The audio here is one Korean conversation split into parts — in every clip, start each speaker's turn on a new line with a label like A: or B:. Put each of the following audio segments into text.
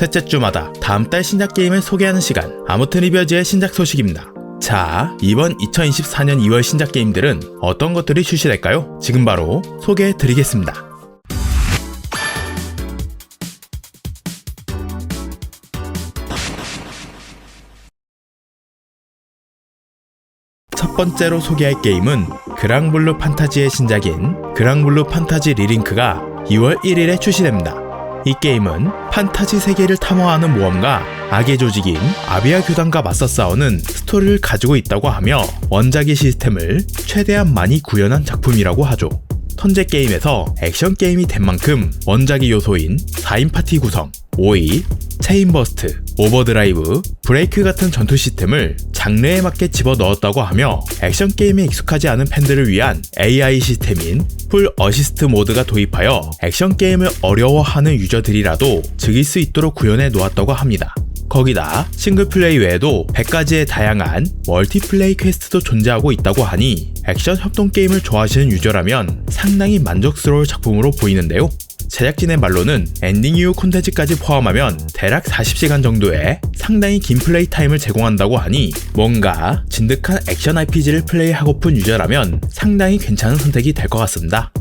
A: 셋째 주마다 다음 달 신작 게임을 소개하는 시간 아무튼 리뷰즈의 신작 소식입니다. 자, 이번 2024년 2월 신작 게임들은 어떤 것들이 출시될까요? 지금 바로 소개해 드리겠습니다. 첫 번째로 소개할 게임은 그랑블루 판타지의 신작인 그랑블루 판타지 리링크가 2월 1일에 출시됩니다. 이 게임은 판타지 세계를 탐험하는 모험가 악의 조직인 아비아 교단과 맞서 싸우는 스토리를 가지고 있다고 하며 원작의 시스템을 최대한 많이 구현한 작품이라고 하죠. 현재 게임에서 액션 게임이 된 만큼 원작의 요소인 4인 파티 구성, 5위, 체인버스트, 오버드라이브, 브레이크 같은 전투 시스템을 장르에 맞게 집어 넣었다고 하며 액션 게임에 익숙하지 않은 팬들을 위한 AI 시스템인 풀 어시스트 모드가 도입하여 액션 게임을 어려워하는 유저들이라도 즐길 수 있도록 구현해 놓았다고 합니다. 거기다 싱글 플레이 외에도 100가지의 다양한 멀티플레이 퀘스트도 존재하고 있다고 하니 액션 협동 게임을 좋아하시는 유저라면 상당히 만족스러울 작품으로 보이는데요. 제작진의 말로는 엔딩 이후 콘텐츠까지 포함하면 대략 40시간 정도의 상당히 긴 플레이 타임을 제공한다고 하니 뭔가 진득한 액션 RPG를 플레이하고픈 유저라면 상당히 괜찮은 선택이 될 것 같습니다.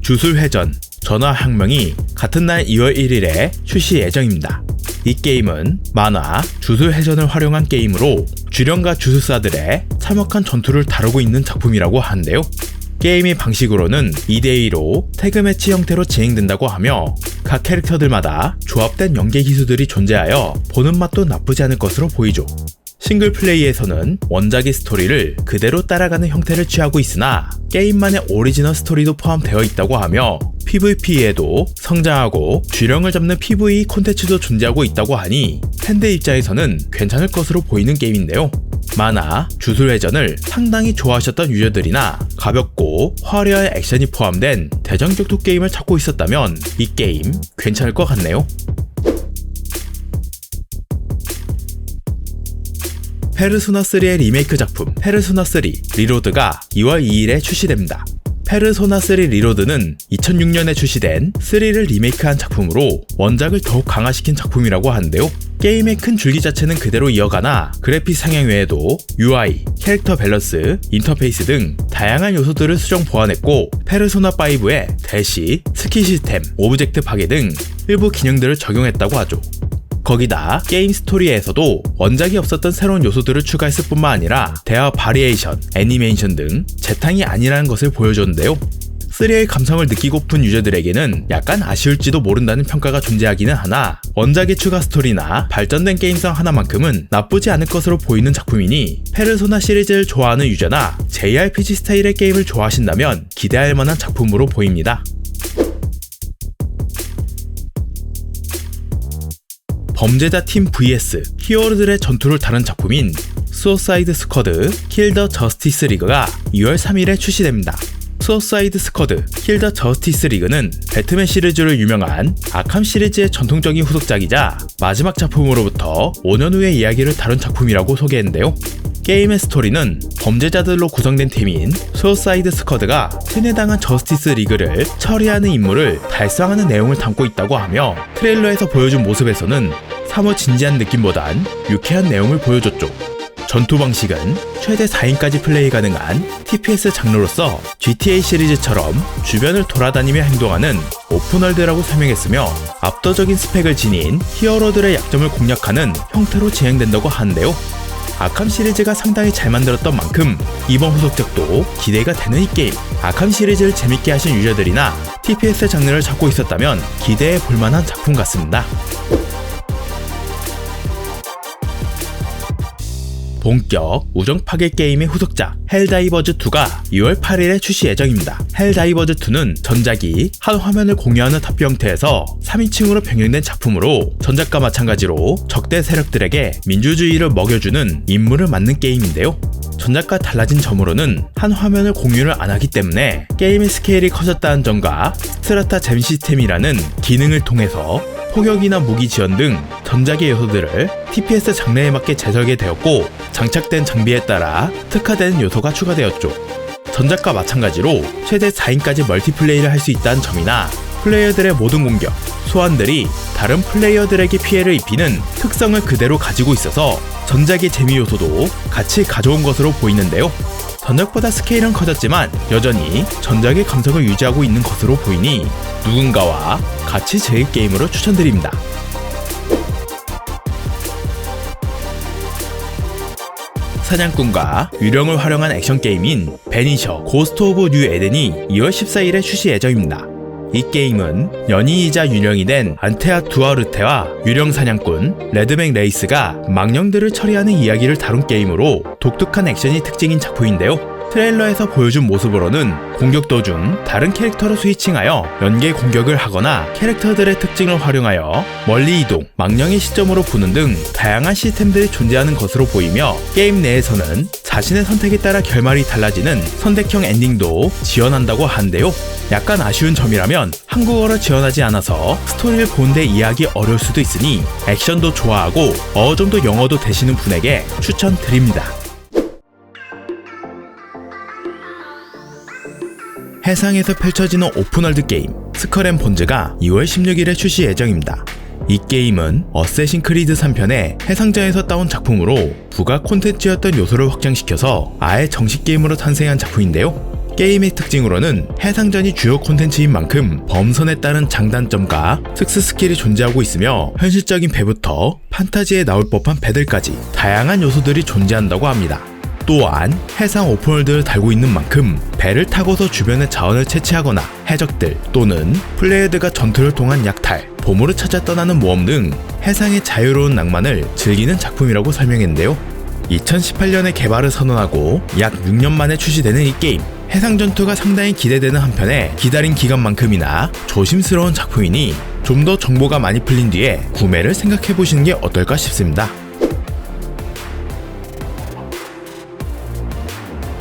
A: 주술회전 전화혁명이 같은 날 2월 1일에 출시 예정입니다. 이 게임은 만화 주술회전을 활용한 게임으로 주령과 주술사들의 참혹한 전투를 다루고 있는 작품이라고 하는데요. 게임의 방식으로는 2대2로 태그 매치 형태로 진행된다고 하며 각 캐릭터들마다 조합된 연계 기수들이 존재하여 보는 맛도 나쁘지 않을 것으로 보이죠. 싱글 플레이에서는 원작의 스토리를 그대로 따라가는 형태를 취하고 있으나 게임만의 오리지널 스토리도 포함되어 있다고 하며 PVP에도 성장하고 쥐령을 잡는 PVE 콘텐츠도 존재하고 있다고 하니 팬들 입장에서는 괜찮을 것으로 보이는 게임인데요. 만화, 주술회전을 상당히 좋아하셨던 유저들이나 가볍고 화려한 액션이 포함된 대전 격투 게임을 찾고 있었다면 이 게임 괜찮을 것 같네요. 페르소나 3의 리메이크 작품 페르소나 3 리로드가 2월 2일에 출시됩니다. 페르소나 3 리로드는 2006년에 출시된 3를 리메이크한 작품으로 원작을 더욱 강화시킨 작품이라고 하는데요. 게임의 큰 줄기 자체는 그대로 이어가나 그래픽 상향 외에도 UI, 캐릭터 밸런스, 인터페이스 등 다양한 요소들을 수정 보완했고 페르소나 5의 대시, 스킬 시스템, 오브젝트 파괴 등 일부 기능들을 적용했다고 하죠. 거기다 게임 스토리에서도 원작이 없었던 새로운 요소들을 추가했을 뿐만 아니라 대화 바리에이션, 애니메이션 등 재탕이 아니라는 것을 보여줬는데요. 3의 감성을 느끼고픈 유저들에게는 약간 아쉬울지도 모른다는 평가가 존재하기는 하나 원작의 추가 스토리나 발전된 게임성 하나만큼은 나쁘지 않을 것으로 보이는 작품이니 페르소나 시리즈를 좋아하는 유저나 JRPG 스타일의 게임을 좋아하신다면 기대할 만한 작품으로 보입니다. 범죄자 팀 vs 히어로들의 전투를 다룬 작품인 수어사이드 스쿼드 킬더 저스티스 리그가 2월 3일에 출시됩니다. 수어사이드 스쿼드 킬더 저스티스 리그는 배트맨 시리즈로 유명한 아캄 시리즈의 전통적인 후속작이자 마지막 작품으로부터 5년 후의 이야기를 다룬 작품이라고 소개했는데요. 게임의 스토리는 범죄자들로 구성된 팀인 수어사이드 스쿼드가 세뇌당한 저스티스 리그를 처리하는 임무를 달성하는 내용을 담고 있다고 하며 트레일러에서 보여준 모습에서는 사뭇 진지한 느낌보단 유쾌한 내용을 보여줬죠. 전투 방식은 최대 4인까지 플레이 가능한 TPS 장르로서 GTA 시리즈처럼 주변을 돌아다니며 행동하는 오픈월드라고 설명했으며 압도적인 스펙을 지닌 히어로들의 약점을 공략하는 형태로 진행된다고 하는데요. 아캄 시리즈가 상당히 잘 만들었던 만큼 이번 후속작도 기대가 되는 이 게임. 아캄 시리즈를 재밌게 하신 유저들이나 TPS 장르를 찾고 있었다면 기대해 볼만한 작품 같습니다. 본격 우정 파괴 게임의 후속작 헬다이버즈 2가 2월 8일에 출시 예정입니다. 헬다이버즈 2는 전작이 한 화면을 공유하는 탑뷰 형태에서 3인칭으로 변경된 작품으로 전작과 마찬가지로 적대 세력들에게 민주주의를 먹여주는 임무를 맡는 게임인데요. 전작과 달라진 점으로는 한 화면을 공유를 안 하기 때문에 게임의 스케일이 커졌다는 점과 스트라타 잼 시스템이라는 기능을 통해서 포격이나 무기 지원 등 전작의 요소들을 TPS 장르에 맞게 재설계되었고 장착된 장비에 따라 특화된 요소가 추가되었죠. 전작과 마찬가지로 최대 4인까지 멀티플레이를 할 수 있다는 점이나 플레이어들의 모든 공격, 소환들이 다른 플레이어들에게 피해를 입히는 특성을 그대로 가지고 있어서 전작의 재미 요소도 같이 가져온 것으로 보이는데요. 전작보다 스케일은 커졌지만 여전히 전작의 감성을 유지하고 있는 것으로 보이니 누군가와 같이 즐길 게임으로 추천드립니다. 사냥꾼과 유령을 활용한 액션 게임인 베니셔 고스트 오브 뉴 에덴이 2월 14일에 출시 예정입니다. 이 게임은 연인이자 유령이 된 안테아 두아르테와 유령 사냥꾼 레드백 레이스가 망령들을 처리하는 이야기를 다룬 게임으로 독특한 액션이 특징인 작품인데요. 트레일러에서 보여준 모습으로는 공격 도중 다른 캐릭터로 스위칭하여 연계 공격을 하거나 캐릭터들의 특징을 활용하여 멀리 이동, 망령의 시점으로 보는 등 다양한 시스템들이 존재하는 것으로 보이며 게임 내에서는 자신의 선택에 따라 결말이 달라지는 선택형 엔딩도 지원한다고 하는데요. 약간 아쉬운 점이라면 한국어로 지원하지 않아서 스토리를 보는데 이해하기 어려울 수도 있으니 액션도 좋아하고 어느 정도 영어도 되시는 분에게 추천드립니다. 해상에서 펼쳐지는 오픈월드 게임 스컬 앤 본즈가 2월 16일에 출시 예정입니다. 이 게임은 어쌔신 크리드 3편의 해상전에서 따온 작품으로 부가 콘텐츠였던 요소를 확장시켜서 아예 정식 게임으로 탄생한 작품인데요. 게임의 특징으로는 해상전이 주요 콘텐츠인 만큼 범선에 따른 장단점과 특수 스킬이 존재하고 있으며 현실적인 배부터 판타지에 나올 법한 배들까지 다양한 요소들이 존재한다고 합니다. 또한 해상 오픈월드를 달고 있는 만큼 배를 타고서 주변의 자원을 채취하거나 해적들 또는 플레이어드가 전투를 통한 약탈, 보물을 찾아 떠나는 모험 등 해상의 자유로운 낭만을 즐기는 작품이라고 설명했는데요. 2018년에 개발을 선언하고 약 6년 만에 출시되는 이 게임 해상 전투가 상당히 기대되는 한편에 기다린 기간만큼이나 조심스러운 작품이니 좀 더 정보가 많이 풀린 뒤에 구매를 생각해 보시는 게 어떨까 싶습니다.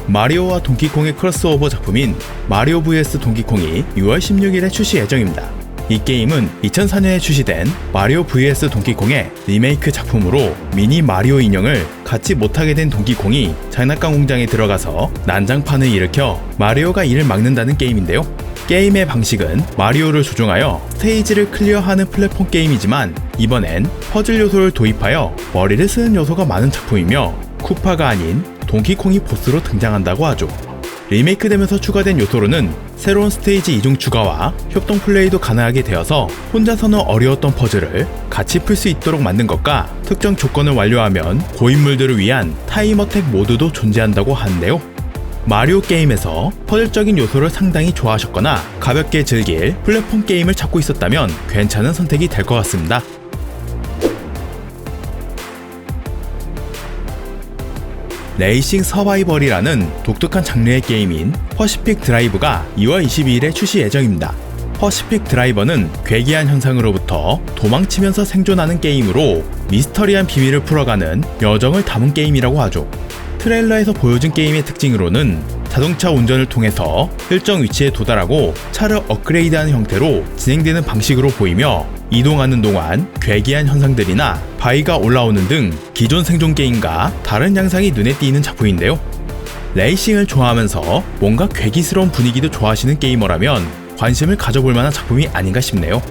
A: 마리오와 동키콩의 크로스오버 작품인 마리오 vs 동키콩이 6월 16일에 출시 예정입니다. 이 게임은 2004년에 출시된 마리오 vs 동키콩의 리메이크 작품으로 미니 마리오 인형을 갖지 못하게 된 동키콩이 장난감 공장에 들어가서 난장판을 일으켜 마리오가 이를 막는다는 게임인데요. 게임의 방식은 마리오를 조종하여 스테이지를 클리어하는 플랫폼 게임이지만 이번엔 퍼즐 요소를 도입하여 머리를 쓰는 요소가 많은 작품이며 쿠파가 아닌 동키콩이 보스로 등장한다고 하죠. 리메이크되면서 추가된 요소로는 새로운 스테이지 이중 추가와 협동 플레이도 가능하게 되어서 혼자서는 어려웠던 퍼즐을 같이 풀 수 있도록 만든 것과 특정 조건을 완료하면 고인물들을 위한 타임 어택 모드도 존재한다고 하는데요. 마리오 게임에서 퍼즐적인 요소를 상당히 좋아하셨거나 가볍게 즐길 플랫폼 게임을 찾고 있었다면 괜찮은 선택이 될 것 같습니다. 레이싱 서바이벌이라는 독특한 장르의 게임인 퍼시픽 드라이브가 2월 22일에 출시 예정입니다. 퍼시픽 드라이버는 괴기한 현상으로부터 도망치면서 생존하는 게임으로 미스터리한 비밀을 풀어가는 여정을 담은 게임이라고 하죠. 트레일러에서 보여준 게임의 특징으로는 자동차 운전을 통해서 일정 위치에 도달하고 차를 업그레이드하는 형태로 진행되는 방식으로 보이며 이동하는 동안 괴기한 현상들이나 바위가 올라오는 등 기존 생존 게임과 다른 양상이 눈에 띄는 작품인데요. 레이싱을 좋아하면서 뭔가 괴기스러운 분위기도 좋아하시는 게이머라면 관심을 가져볼 만한 작품이 아닌가 싶네요.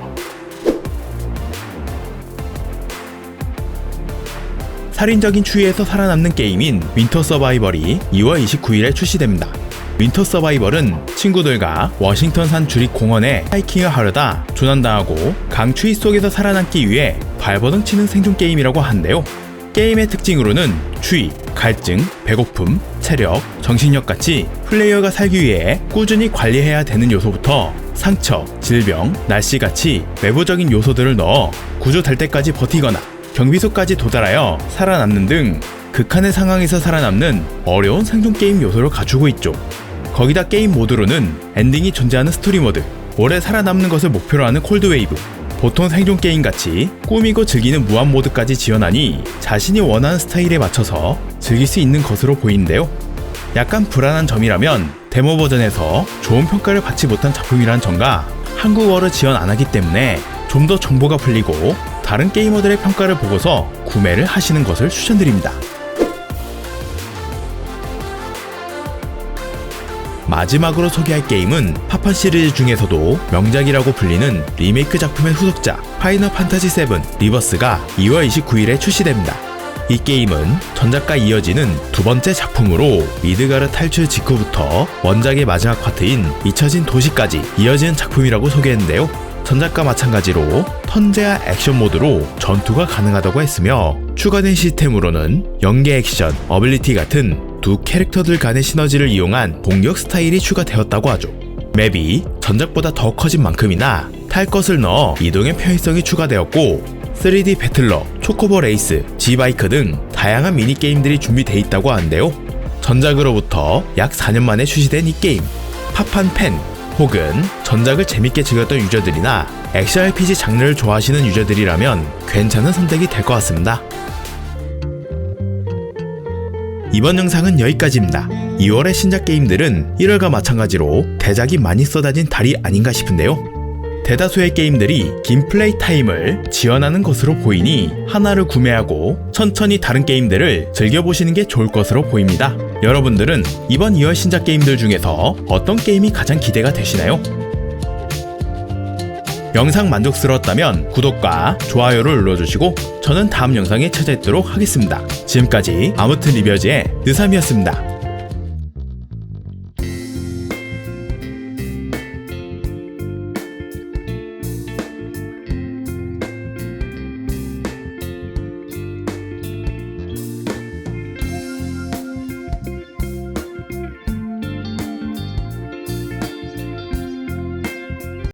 A: 살인적인 추위에서 살아남는 게임인 윈터 서바이벌이 2월 29일에 출시됩니다. 윈터 서바이벌은 친구들과 워싱턴 산 주립 공원에 하이킹을 하려다 조난당하고 강추위 속에서 살아남기 위해 발버둥 치는 생존 게임이라고 하는데요. 게임의 특징으로는 추위, 갈증, 배고픔, 체력, 정신력 같이 플레이어가 살기 위해 꾸준히 관리해야 되는 요소부터 상처, 질병, 날씨 같이 외부적인 요소들을 넣어 구조될 때까지 버티거나 경비소까지 도달하여 살아남는 등 극한의 상황에서 살아남는 어려운 생존 게임 요소를 갖추고 있죠. 거기다 게임 모드로는 엔딩이 존재하는 스토리 모드, 오래 살아남는 것을 목표로 하는 콜드웨이브, 보통 생존 게임 같이 꾸미고 즐기는 무한 모드까지 지원하니 자신이 원하는 스타일에 맞춰서 즐길 수 있는 것으로 보이는데요. 약간 불안한 점이라면 데모 버전에서 좋은 평가를 받지 못한 작품이란 점과 한국어를 지원 안 하기 때문에 좀 더 정보가 풀리고 다른 게이머들의 평가를 보고서 구매를 하시는 것을 추천드립니다. 마지막으로 소개할 게임은 파판 시리즈 중에서도 명작이라고 불리는 리메이크 작품의 후속작 파이널 파ን타지 7 리버스가 2월 29일에 출시됩니다. 이 게임은 전작과 이어지는 두 번째 작품으로 미드가르 탈출 직후부터 원작의 마지막 파트인 잊혀진 도시까지 이어지는 작품이라고 소개했는데요. 전작과 마찬가지로 턴제와 액션 모드로 전투가 가능하다고 했으며 추가된 시스템으로는 연계 액션, 어빌리티 같은 두 캐릭터들 간의 시너지를 이용한 공격 스타일이 추가되었다고 하죠. 맵이 전작보다 더 커진 만큼이나 탈 것을 넣어 이동의 편의성이 추가되었고 3D 배틀러, 초코보 레이스, G바이크 등 다양한 미니게임들이 준비되어 있다고 하는데요. 전작으로부터 약 4년 만에 출시된 이 게임 팝한 팬 혹은 전작을 재밌게 즐겼던 유저들이나 액션 RPG 장르를 좋아하시는 유저들이라면 괜찮은 선택이 될 것 같습니다. 이번 영상은 여기까지입니다. 2월의 신작 게임들은 1월과 마찬가지로 대작이 많이 쏟아진 달이 아닌가 싶은데요. 대다수의 게임들이 긴 플레이 타임을 지원하는 것으로 보이니 하나를 구매하고 천천히 다른 게임들을 즐겨보시는 게 좋을 것으로 보입니다. 여러분들은 이번 2월 신작 게임들 중에서 어떤 게임이 가장 기대가 되시나요? 영상 만족스러웠다면 구독과 좋아요를 눌러주시고 저는 다음 영상에 찾아뵙도록 하겠습니다. 지금까지 아무튼 리뷰어즈의 느삼이었습니다.